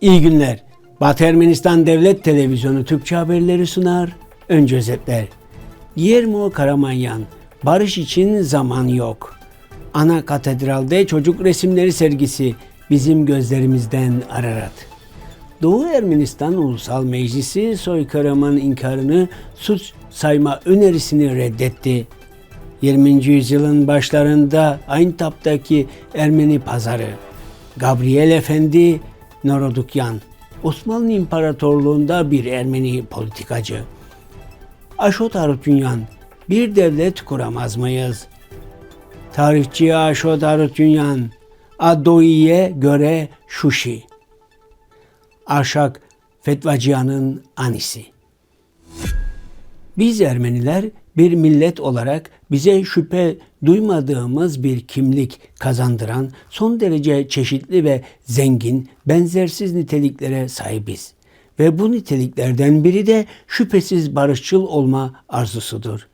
İyi günler. Batı Ermenistan Devlet Televizyonu Türkçe haberleri sunar. Önce özetler. Guillermo Karamanyan, barış için zaman yok. Ana katedralde çocuk resimleri sergisi bizim gözlerimizden Ararat. Doğu Ermenistan Ulusal Meclisi soykırımın inkarını suç sayma önerisini reddetti. 20. yüzyılın başlarında Ayntab'daki Ermeni pazarı. Gabriel Efendi Norodukyan, Osmanlı İmparatorluğunda bir Ermeni politikacı. Aşot Arutünyan, bir devlet kuramaz mıyız? Tarihçi Aşot Arutünyan, Adoi'ye göre Şuşi. Arşak Fetvacıyan'ın anisi. Biz Ermeniler bir millet olarak bize şüphe duymadığımız bir kimlik kazandıran son derece çeşitli ve zengin, benzersiz niteliklere sahibiz. Ve bu niteliklerden biri de şüphesiz barışçıl olma arzusudur.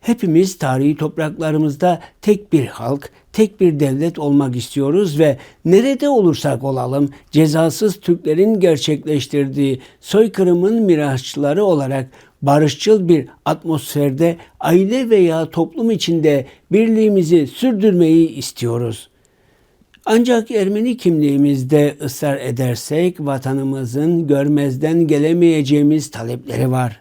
Hepimiz tarihi topraklarımızda tek bir halk, tek bir devlet olmak istiyoruz ve nerede olursak olalım cezasız Türklerin gerçekleştirdiği soykırımın mirasçıları olarak barışçıl bir atmosferde aile veya toplum içinde birliğimizi sürdürmeyi istiyoruz. Ancak Ermeni kimliğimizde ısrar edersek vatanımızın görmezden gelemeyeceğimiz talepleri var.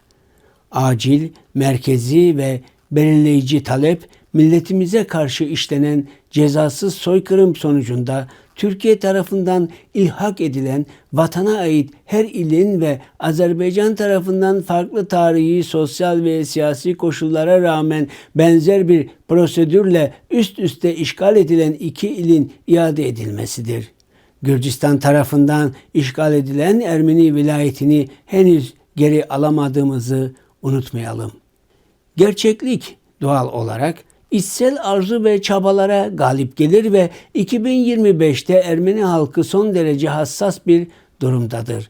Acil, merkezi ve belirleyici talep milletimize karşı işlenen cezasız soykırım sonucunda Türkiye tarafından ilhak edilen vatana ait her ilin ve Azerbaycan tarafından farklı tarihi, sosyal ve siyasi koşullara rağmen benzer bir prosedürle üst üste işgal edilen iki ilin iade edilmesidir. Gürcistan tarafından işgal edilen Ermeni vilayetini henüz geri alamadığımızı unutmayalım. Gerçeklik doğal olarak içsel arzu ve çabalara galip gelir ve 2025'te Ermeni halkı son derece hassas bir durumdadır.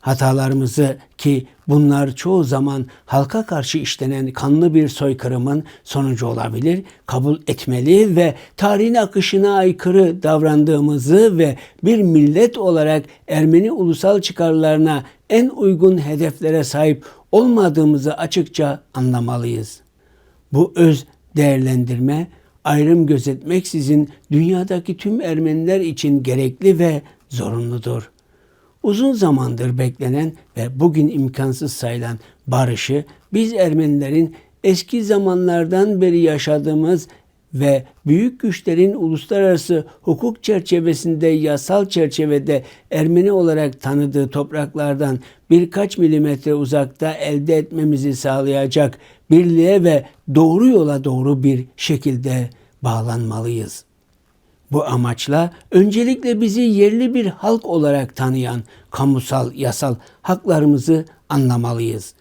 Hatalarımızı ki bunlar çoğu zaman halka karşı işlenen kanlı bir soykırımın sonucu olabilir, kabul etmeli ve tarihin akışına aykırı davrandığımızı ve bir millet olarak Ermeni ulusal çıkarlarına en uygun hedeflere sahip olmadığımızı açıkça anlamalıyız. Bu öz değerlendirme ayrım gözetmeksizin dünyadaki tüm Ermeniler için gerekli ve zorunludur. Uzun zamandır beklenen ve bugün imkansız sayılan barışı biz Ermenilerin eski zamanlardan beri yaşadığımız ve büyük güçlerin uluslararası hukuk çerçevesinde yasal çerçevede Ermeni olarak tanıdığı topraklardan birkaç milimetre uzakta elde etmemizi sağlayacak birliğe ve doğru yola doğru bir şekilde bağlanmalıyız. Bu amaçla öncelikle bizi yerli bir halk olarak tanıyan kamusal yasal haklarımızı anlamalıyız.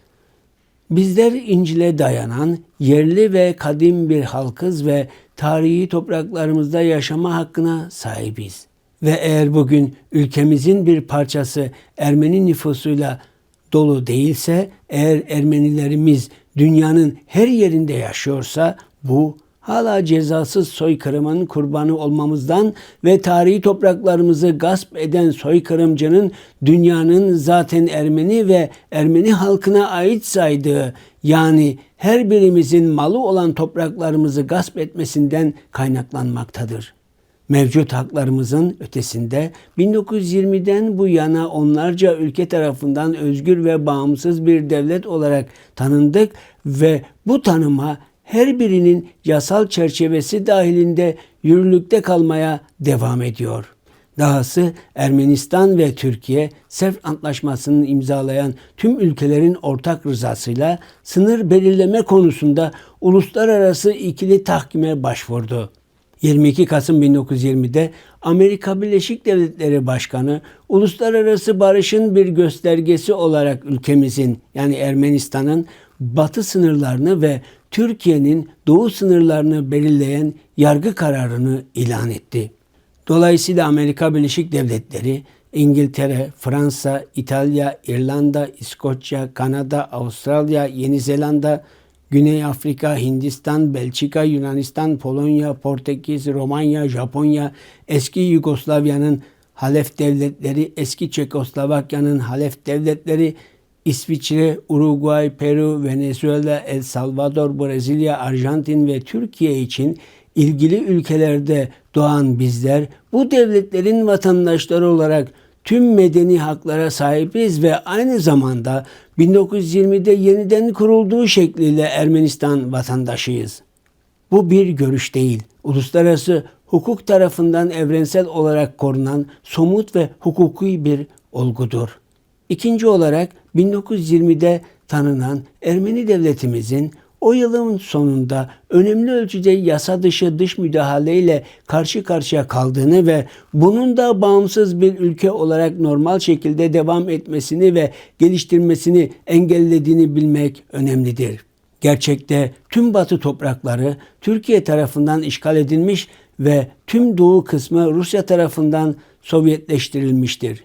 Bizler İncil'e dayanan yerli ve kadim bir halkız ve tarihi topraklarımızda yaşama hakkına sahibiz. Ve eğer bugün ülkemizin bir parçası Ermeni nüfusuyla dolu değilse, eğer Ermenilerimiz dünyanın her yerinde yaşıyorsa bu hala cezasız soykırımın kurbanı olmamızdan ve tarihi topraklarımızı gasp eden soykırımcının dünyanın zaten Ermeni ve Ermeni halkına ait saydığı yani her birimizin malı olan topraklarımızı gasp etmesinden kaynaklanmaktadır. Mevcut haklarımızın ötesinde 1920'den bu yana onlarca ülke tarafından özgür ve bağımsız bir devlet olarak tanındık ve bu tanıma her birinin yasal çerçevesi dahilinde yürürlükte kalmaya devam ediyor. Dahası Ermenistan ve Türkiye Sef Antlaşması'nı imzalayan tüm ülkelerin ortak rızasıyla sınır belirleme konusunda uluslararası ikili tahkime başvurdu. 22 Kasım 1920'de Amerika Birleşik Devletleri Başkanı uluslararası barışın bir göstergesi olarak ülkemizin yani Ermenistan'ın batı sınırlarını ve Türkiye'nin doğu sınırlarını belirleyen yargı kararını ilan etti. Dolayısıyla Amerika Birleşik Devletleri, İngiltere, Fransa, İtalya, İrlanda, İskoçya, Kanada, Avustralya, Yeni Zelanda, Güney Afrika, Hindistan, Belçika, Yunanistan, Polonya, Portekiz, Romanya, Japonya, eski Yugoslavya'nın Halef devletleri, eski Çekoslovakya'nın Halef devletleri, İsviçre, Uruguay, Peru, Venezuela, El Salvador, Brezilya, Arjantin ve Türkiye için ilgili ülkelerde doğan bizler bu devletlerin vatandaşları olarak tüm medeni haklara sahibiz ve aynı zamanda 1920'de yeniden kurulduğu şekliyle Ermenistan vatandaşıyız. Bu bir görüş değil. Uluslararası hukuk tarafından evrensel olarak korunan somut ve hukuki bir olgudur. İkinci olarak 1920'de tanınan Ermeni devletimizin o yılın sonunda önemli ölçüde yasa dışı dış müdahaleyle karşı karşıya kaldığını ve bunun da bağımsız bir ülke olarak normal şekilde devam etmesini ve geliştirmesini engellediğini bilmek önemlidir. Gerçekte tüm batı toprakları Türkiye tarafından işgal edilmiş ve tüm doğu kısmı Rusya tarafından Sovyetleştirilmiştir.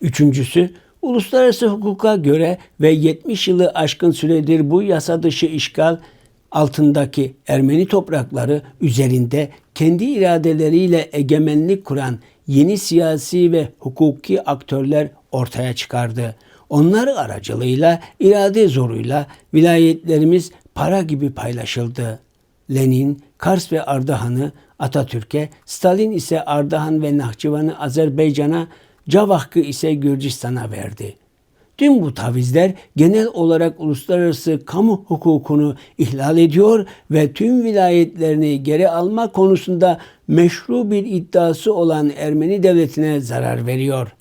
Üçüncüsü, uluslararası hukuka göre ve 70 yılı aşkın süredir bu yasa dışı işgal altındaki Ermeni toprakları üzerinde kendi iradeleriyle egemenlik kuran yeni siyasi ve hukuki aktörler ortaya çıkardı. Onlar aracılığıyla irade zoruyla vilayetlerimiz para gibi paylaşıldı. Lenin, Kars ve Ardahan'ı Atatürk'e, Stalin ise Ardahan ve Nahçıvan'ı Azerbaycan'a, Cavahk'ı ise Gürcistan'a verdi. Tüm bu tavizler genel olarak uluslararası kamu hukukunu ihlal ediyor ve tüm vilayetlerini geri alma konusunda meşru bir iddiası olan Ermeni devletine zarar veriyor.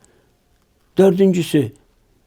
Dördüncüsü,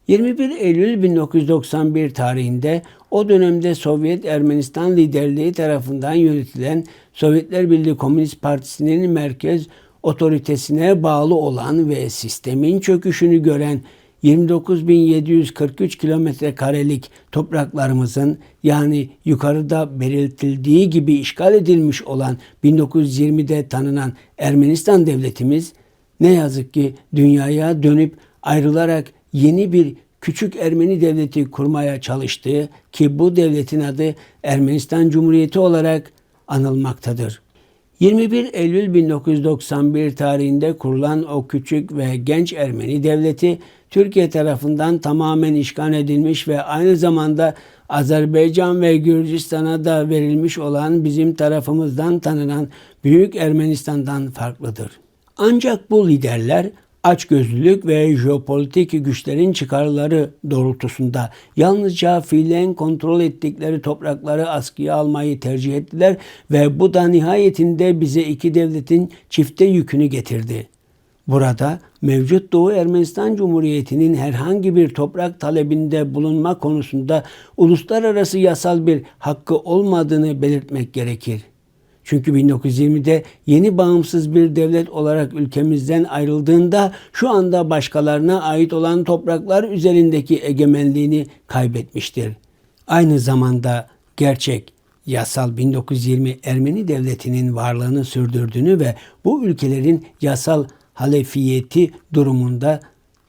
21 Eylül 1991 tarihinde o dönemde Sovyet Ermenistan liderliği tarafından yönetilen Sovyetler Birliği Komünist Partisi'nin merkez otoritesine bağlı olan ve sistemin çöküşünü gören 29.743 kilometre karelik topraklarımızın yani yukarıda belirtildiği gibi işgal edilmiş olan 1920'de tanınan Ermenistan devletimiz ne yazık ki dünyaya dönüp ayrılarak yeni bir küçük Ermeni devleti kurmaya çalıştığı ki bu devletin adı Ermenistan Cumhuriyeti olarak anılmaktadır. 21 Eylül 1991 tarihinde kurulan o küçük ve genç Ermeni devleti Türkiye tarafından tamamen işgal edilmiş ve aynı zamanda Azerbaycan ve Gürcistan'a da verilmiş olan bizim tarafımızdan tanınan Büyük Ermenistan'dan farklıdır. Ancak bu liderler açgözlülük ve jeopolitik güçlerin çıkarları doğrultusunda yalnızca fiilen kontrol ettikleri toprakları askıya almayı tercih ettiler ve bu da nihayetinde bize iki devletin çifte yükünü getirdi. Burada mevcut Doğu Ermenistan Cumhuriyeti'nin herhangi bir toprak talebinde bulunma konusunda uluslararası yasal bir hakkı olmadığını belirtmek gerekir. Çünkü 1920'de yeni bağımsız bir devlet olarak ülkemizden ayrıldığında şu anda başkalarına ait olan topraklar üzerindeki egemenliğini kaybetmiştir. Aynı zamanda gerçek yasal 1920 Ermeni devletinin varlığını sürdürdüğünü ve bu ülkelerin yasal halefiyeti durumunda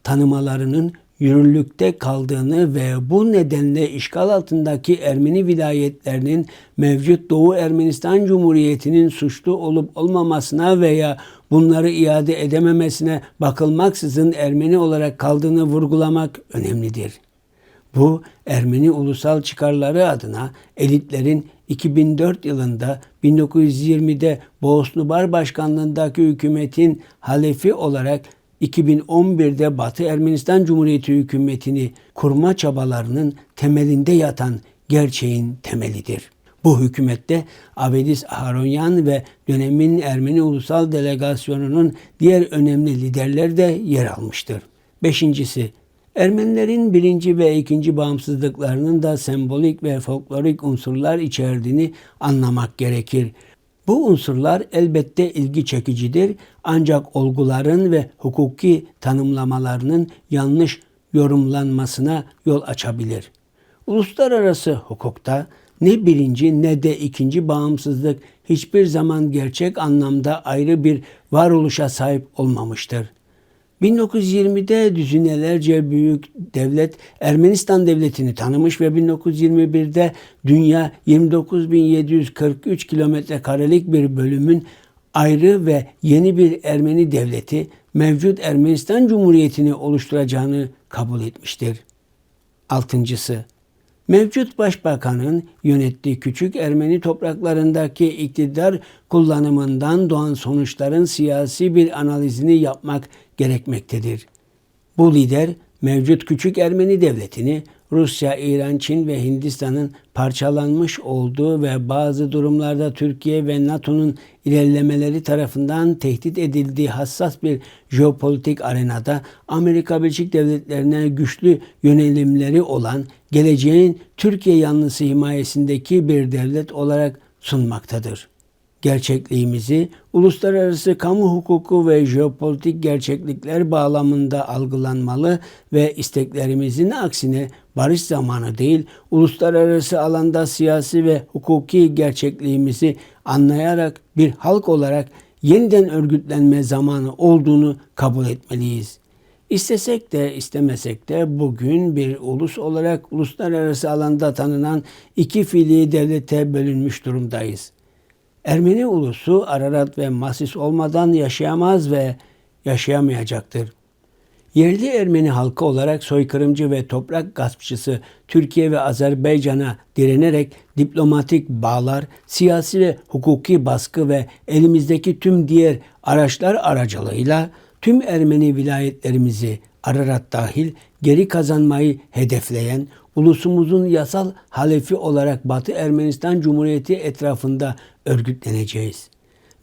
tanımalarının yürürlükte kaldığını ve bu nedenle işgal altındaki Ermeni vilayetlerinin mevcut Doğu Ermenistan Cumhuriyeti'nin suçlu olup olmamasına veya bunları iade edememesine bakılmaksızın Ermeni olarak kaldığını vurgulamak önemlidir. Bu Ermeni ulusal çıkarları adına elitlerin 2004 yılında 1920'de Boğaz Nubar Başkanlığındaki hükümetin halefi olarak 2011'de Batı Ermenistan Cumhuriyeti hükümetini kurma çabalarının temelinde yatan gerçeğin temelidir. Bu hükümette Avedis Aharonyan ve dönemin Ermeni Ulusal Delegasyonu'nun diğer önemli liderleri de yer almıştır. Beşincisi, Ermenilerin birinci ve ikinci bağımsızlıklarının da sembolik ve folklorik unsurlar içerdiğini anlamak gerekir. Bu unsurlar elbette ilgi çekicidir ancak olguların ve hukuki tanımlamalarının yanlış yorumlanmasına yol açabilir. Uluslararası hukukta ne birinci ne de ikinci bağımsızlık hiçbir zaman gerçek anlamda ayrı bir varoluşa sahip olmamıştır. 1920'de düzinelerce büyük devlet Ermenistan devletini tanımış ve 1921'de dünya 29.743 kilometre karelik bir bölümün ayrı ve yeni bir Ermeni devleti mevcut Ermenistan Cumhuriyeti'ni oluşturacağını kabul etmiştir. Altıncısı, mevcut başbakanın yönettiği küçük Ermeni topraklarındaki iktidar kullanımından doğan sonuçların siyasi bir analizini yapmak gerekmektedir. Bu lider mevcut küçük Ermeni devletini Rusya, İran, Çin ve Hindistan'ın parçalanmış olduğu ve bazı durumlarda Türkiye ve NATO'nun ilerlemeleri tarafından tehdit edildiği hassas bir jeopolitik arenada Amerika Birleşik Devletleri'ne güçlü yönelimleri olan geleceğin Türkiye yanlısı himayesindeki bir devlet olarak sunmaktadır gerçekliğimizi uluslararası kamu hukuku ve jeopolitik gerçeklikler bağlamında algılanmalı ve isteklerimizin aksine barış zamanı değil, uluslararası alanda siyasi ve hukuki gerçekliğimizi anlayarak bir halk olarak yeniden örgütlenme zamanı olduğunu kabul etmeliyiz. İstesek de istemesek de bugün bir ulus olarak uluslararası alanda tanınan iki fiili devlete bölünmüş durumdayız. Ermeni ulusu Ararat ve Masis olmadan yaşayamaz ve yaşayamayacaktır. Yerli Ermeni halkı olarak soykırımcı ve toprak gaspçısı Türkiye ve Azerbaycan'a direnerek diplomatik bağlar, siyasi ve hukuki baskı ve elimizdeki tüm diğer araçlar aracılığıyla tüm Ermeni vilayetlerimizi Ararat dahil geri kazanmayı hedefleyen ulusumuzun yasal halefi olarak Batı Ermenistan Cumhuriyeti etrafında örgütleneceğiz.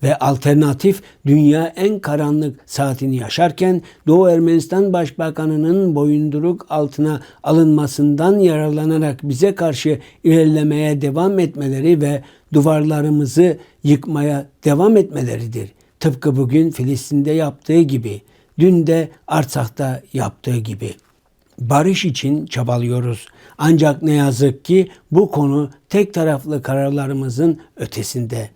Ve alternatif dünya en karanlık saatini yaşarken Doğu Ermenistan Başbakanı'nın boyunduruk altına alınmasından yararlanarak bize karşı ilerlemeye devam etmeleri ve duvarlarımızı yıkmaya devam etmeleridir. Tıpkı bugün Filistin'de yaptığı gibi, dün de Artsak'ta yaptığı gibi.'' barış için çabalıyoruz. Ancak ne yazık ki bu konu tek taraflı kararlarımızın ötesinde.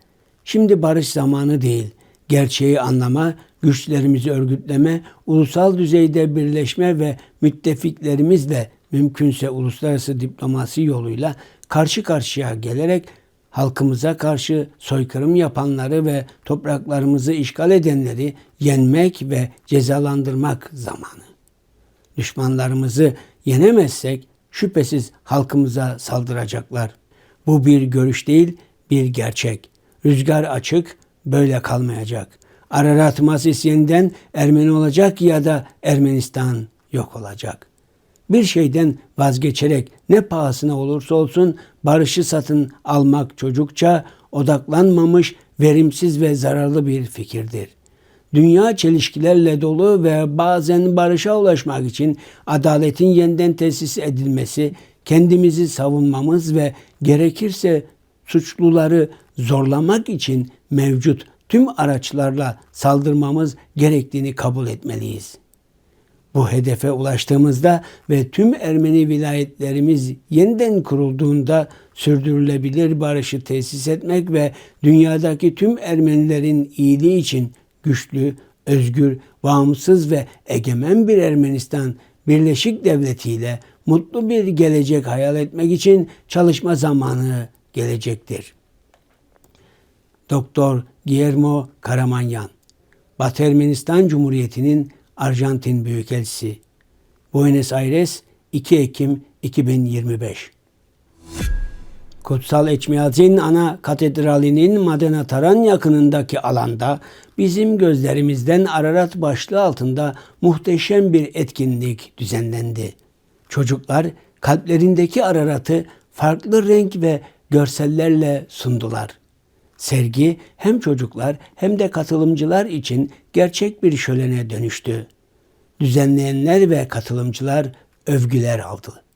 Şimdi barış zamanı değil. Gerçeği anlama, güçlerimizi örgütleme, ulusal düzeyde birleşme ve müttefiklerimizle mümkünse uluslararası diplomasi yoluyla karşı karşıya gelerek halkımıza karşı soykırım yapanları ve topraklarımızı işgal edenleri yenmek ve cezalandırmak zamanı düşmanlarımızı yenemezsek şüphesiz halkımıza saldıracaklar. Bu bir görüş değil, bir gerçek. Rüzgar açık, böyle kalmayacak. Ararat Masis yeniden Ermeni olacak ya da Ermenistan yok olacak. Bir şeyden vazgeçerek ne pahasına olursa olsun barışı satın almak çocukça odaklanmamış, verimsiz ve zararlı bir fikirdir dünya çelişkilerle dolu ve bazen barışa ulaşmak için adaletin yeniden tesis edilmesi, kendimizi savunmamız ve gerekirse suçluları zorlamak için mevcut tüm araçlarla saldırmamız gerektiğini kabul etmeliyiz. Bu hedefe ulaştığımızda ve tüm Ermeni vilayetlerimiz yeniden kurulduğunda sürdürülebilir barışı tesis etmek ve dünyadaki tüm Ermenilerin iyiliği için güçlü, özgür, bağımsız ve egemen bir Ermenistan Birleşik Devleti ile mutlu bir gelecek hayal etmek için çalışma zamanı gelecektir. Doktor Guillermo Karamanyan, Batı Ermenistan Cumhuriyeti'nin Arjantin Büyükelçisi, Buenos Aires 2 Ekim 2025 Kutsal Eçmiyazin ana katedralinin Madena Taran yakınındaki alanda bizim gözlerimizden Ararat başlığı altında muhteşem bir etkinlik düzenlendi. Çocuklar kalplerindeki Ararat'ı farklı renk ve görsellerle sundular. Sergi hem çocuklar hem de katılımcılar için gerçek bir şölene dönüştü. Düzenleyenler ve katılımcılar övgüler aldı.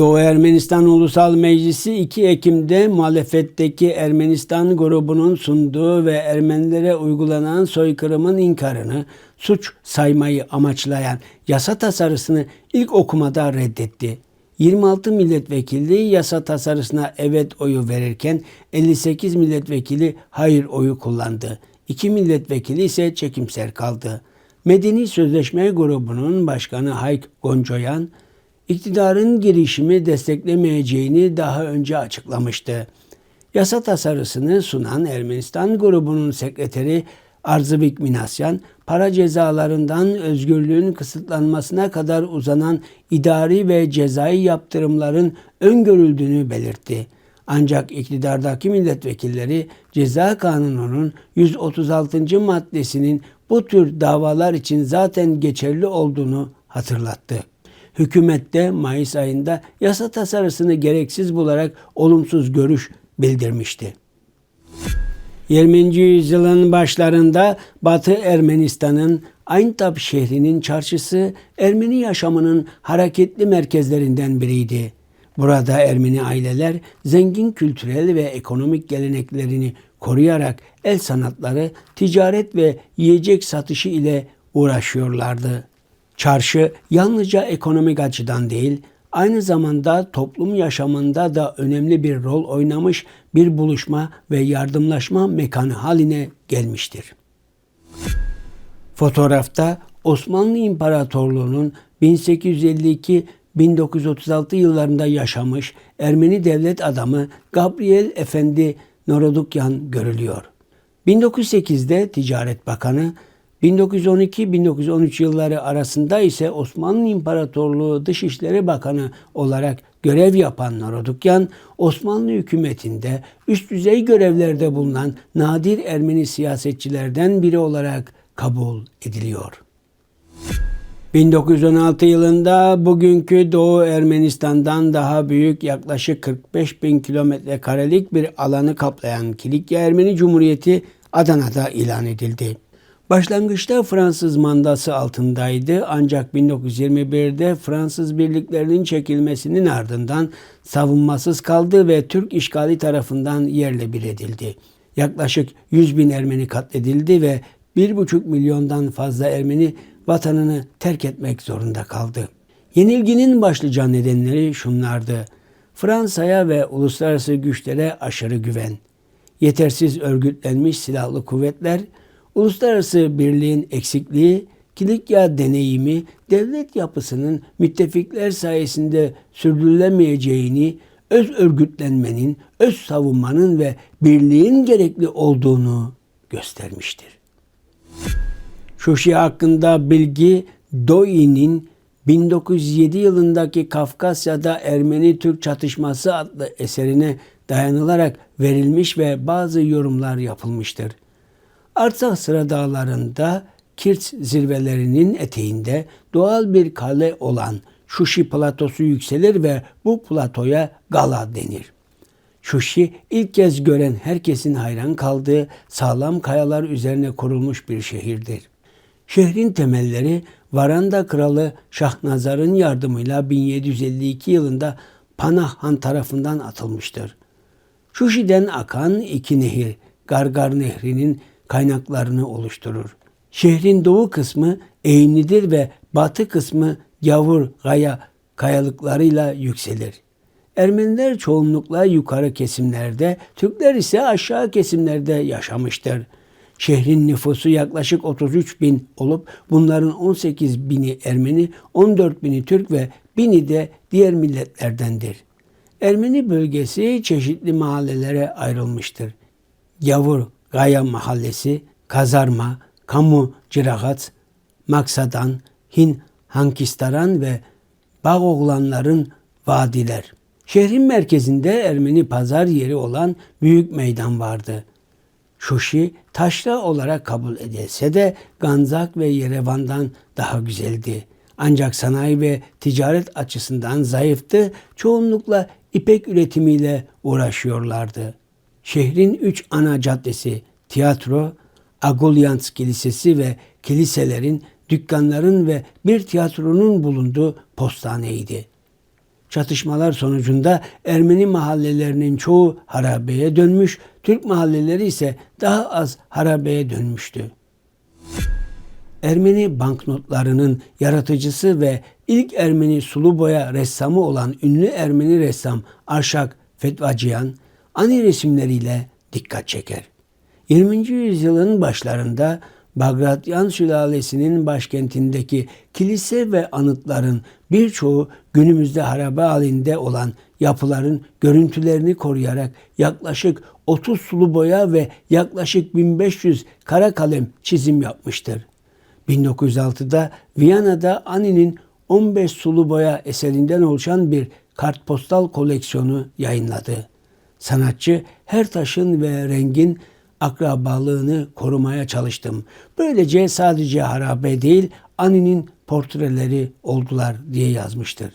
Doğu Ermenistan Ulusal Meclisi 2 Ekim'de muhalefetteki Ermenistan grubunun sunduğu ve Ermenilere uygulanan soykırımın inkarını suç saymayı amaçlayan yasa tasarısını ilk okumada reddetti. 26 milletvekili yasa tasarısına evet oyu verirken 58 milletvekili hayır oyu kullandı. 2 milletvekili ise çekimser kaldı. Medeni Sözleşme grubunun başkanı Hayk Goncoyan, iktidarın girişimi desteklemeyeceğini daha önce açıklamıştı. Yasa tasarısını sunan Ermenistan grubunun sekreteri Arzıbik Minasyan, para cezalarından özgürlüğün kısıtlanmasına kadar uzanan idari ve cezai yaptırımların öngörüldüğünü belirtti. Ancak iktidardaki milletvekilleri ceza kanununun 136. maddesinin bu tür davalar için zaten geçerli olduğunu hatırlattı. Hükümette Mayıs ayında yasa tasarısını gereksiz bularak olumsuz görüş bildirmişti. 20. yüzyılın başlarında Batı Ermenistan'ın Aintab şehrinin çarşısı Ermeni yaşamının hareketli merkezlerinden biriydi. Burada Ermeni aileler zengin kültürel ve ekonomik geleneklerini koruyarak el sanatları, ticaret ve yiyecek satışı ile uğraşıyorlardı. Çarşı yalnızca ekonomik açıdan değil, aynı zamanda toplum yaşamında da önemli bir rol oynamış bir buluşma ve yardımlaşma mekanı haline gelmiştir. Fotoğrafta Osmanlı İmparatorluğu'nun 1852-1936 yıllarında yaşamış Ermeni devlet adamı Gabriel Efendi Norodukyan görülüyor. 1908'de Ticaret Bakanı, 1912-1913 yılları arasında ise Osmanlı İmparatorluğu Dışişleri Bakanı olarak görev yapan Norodukyan, Osmanlı hükümetinde üst düzey görevlerde bulunan nadir Ermeni siyasetçilerden biri olarak kabul ediliyor. 1916 yılında bugünkü Doğu Ermenistan'dan daha büyük yaklaşık 45 bin kilometre karelik bir alanı kaplayan Kilikya Ermeni Cumhuriyeti Adana'da ilan edildi. Başlangıçta Fransız mandası altındaydı ancak 1921'de Fransız birliklerinin çekilmesinin ardından savunmasız kaldı ve Türk işgali tarafından yerle bir edildi. Yaklaşık 100 bin Ermeni katledildi ve 1,5 milyondan fazla Ermeni vatanını terk etmek zorunda kaldı. Yenilginin başlıca nedenleri şunlardı. Fransa'ya ve uluslararası güçlere aşırı güven, yetersiz örgütlenmiş silahlı kuvvetler, uluslararası birliğin eksikliği, Kilikya deneyimi devlet yapısının müttefikler sayesinde sürdürülemeyeceğini, öz örgütlenmenin, öz savunmanın ve birliğin gerekli olduğunu göstermiştir. Şuşi hakkında bilgi Doi'nin 1907 yılındaki Kafkasya'da Ermeni-Türk çatışması adlı eserine dayanılarak verilmiş ve bazı yorumlar yapılmıştır. Artsakh Sıra Dağları'nda Kirts zirvelerinin eteğinde doğal bir kale olan Şuşi platosu yükselir ve bu platoya Gala denir. Şuşi ilk kez gören herkesin hayran kaldığı sağlam kayalar üzerine kurulmuş bir şehirdir. Şehrin temelleri Varanda Kralı Şahnazar'ın yardımıyla 1752 yılında Panah Han tarafından atılmıştır. Şuşi'den akan iki nehir, Gargar Nehri'nin kaynaklarını oluşturur. Şehrin doğu kısmı eğimlidir ve batı kısmı yavur gaya kayalıklarıyla yükselir. Ermeniler çoğunlukla yukarı kesimlerde, Türkler ise aşağı kesimlerde yaşamıştır. Şehrin nüfusu yaklaşık 33 bin olup bunların 18 bini Ermeni, 14 bini Türk ve bini de diğer milletlerdendir. Ermeni bölgesi çeşitli mahallelere ayrılmıştır. Yavur Gaya Mahallesi, Kazarma, Kamu Ciragat, Maksadan, Hin Hankistaran ve Bağoğlanların vadiler. Şehrin merkezinde Ermeni pazar yeri olan büyük meydan vardı. Şuşi taşra olarak kabul edilse de Ganzak ve Yerevan'dan daha güzeldi. Ancak sanayi ve ticaret açısından zayıftı, çoğunlukla ipek üretimiyle uğraşıyorlardı. Şehrin üç ana caddesi, tiyatro, Agulyans Kilisesi ve kiliselerin, dükkanların ve bir tiyatronun bulunduğu postaneydi. Çatışmalar sonucunda Ermeni mahallelerinin çoğu harabeye dönmüş, Türk mahalleleri ise daha az harabeye dönmüştü. Ermeni banknotlarının yaratıcısı ve ilk Ermeni sulu boya ressamı olan ünlü Ermeni ressam Arşak Fetvacıyan, ani resimleriyle dikkat çeker. 20. yüzyılın başlarında Bagratyan sülalesinin başkentindeki kilise ve anıtların birçoğu günümüzde harabe halinde olan yapıların görüntülerini koruyarak yaklaşık 30 sulu boya ve yaklaşık 1500 kara kalem çizim yapmıştır. 1906'da Viyana'da Ani'nin 15 sulu boya eserinden oluşan bir kartpostal koleksiyonu yayınladı. Sanatçı her taşın ve rengin akrabalığını korumaya çalıştım. Böylece sadece harabe değil Ani'nin portreleri oldular diye yazmıştır.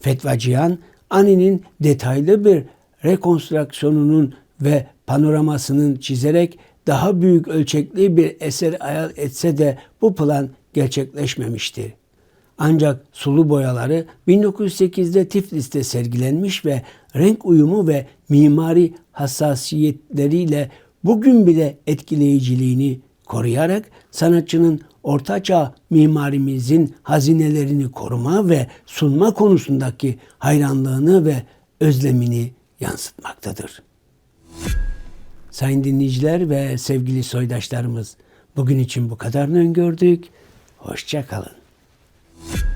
Fetva Cihan, Ani'nin detaylı bir rekonstrüksiyonunun ve panoramasının çizerek daha büyük ölçekli bir eser hayal etse de bu plan gerçekleşmemiştir. Ancak sulu boyaları 1908'de Tiflis'te sergilenmiş ve renk uyumu ve mimari hassasiyetleriyle bugün bile etkileyiciliğini koruyarak sanatçının ortaçağ mimarimizin hazinelerini koruma ve sunma konusundaki hayranlığını ve özlemini yansıtmaktadır. Sayın dinleyiciler ve sevgili soydaşlarımız bugün için bu kadarını öngördük. Hoşça kalın. you